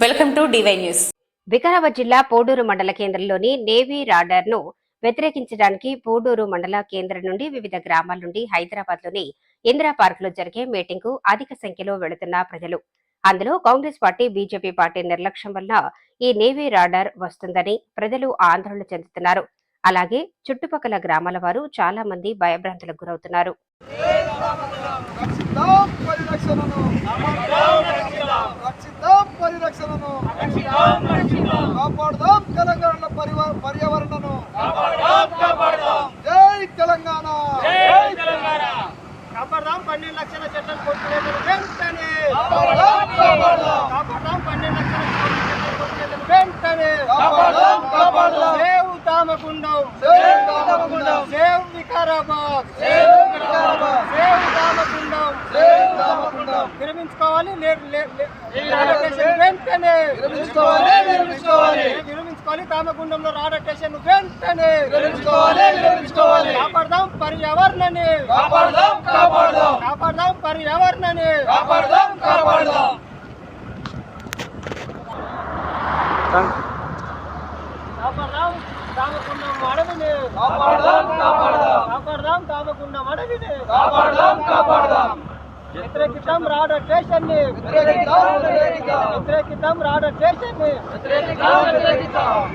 Welcome to DY news. Vikarabad జిల్లా పోడూరు మండల కేంద్రంలోని నేవీ రాడర్ను వ్యతిరేకించడానికి పోడూరు మండల కేంద్రం నుండి వివిధ గ్రామాల నుండి హైదరాబాద్లోని ఇందిరా పార్క్లో జరిగే మీటింగ్కు అధిక సంఖ్యలో వెళుతున్న ప్రజలు. అందులో కాంగ్రెస్ పార్టీ బీజేపీ పార్టీ నిర్లక్ష్యం వల్ల ఈ నేవీ రాడర్ వస్తుందని ప్రజలు ఆందోళన చెందుతున్నారు. అలాగే చుట్టుపక్కల గ్రామాల వారు చాలా మంది భయభ్రాంతులకు గురవుతున్నారు. కాపాడుదాం తెలంగాణ పర్యావరణను. జై తెలంగాణ. కాపాడదాం పన్నెండు లక్షల చెట్లను కొట్టుకునేదని వెంటనే. కాపాడుదాం పన్నెండు లక్షల చెట్లను వెంటనే. Save Damagundam save Vikarabad. Save Damagundam. విరమించుకోవాలి లే- లే- లే- రాడటేషన్ వెంటనే విరమించుకోవాలి, విరమించుకోవాలి. విరమించుకోవాలి దామగుండంలో రాడటేషన్ వెంటనే విరమించుకోవాలి, విరమించుకోవాలి. కాపాడదాం పర్యావరణాన్ని కాపాడుదాం కాపాడుదాం. కాపాడదాం పర్యావరణాన్ని కాపాడుదాం కాపాడుదాం. కాపాడదాం దామగుండం అడవిని కాపాడుదాం కాపాడుదాం. కాపాడదాం దామగుండం అడవిని కాపాడుదాం కాపాడుదాం. వ్యతిరేకిద్దాం రాడ స్టేషన్ ని వ్యతిరేకిద్దాం, వ్యతిరేకిద్దాం. వ్యతిరేకిద్దాం రాడ స్టేషన్ ని వ్యతిరేకిద్దాం వ్యతిరేకిద్దాం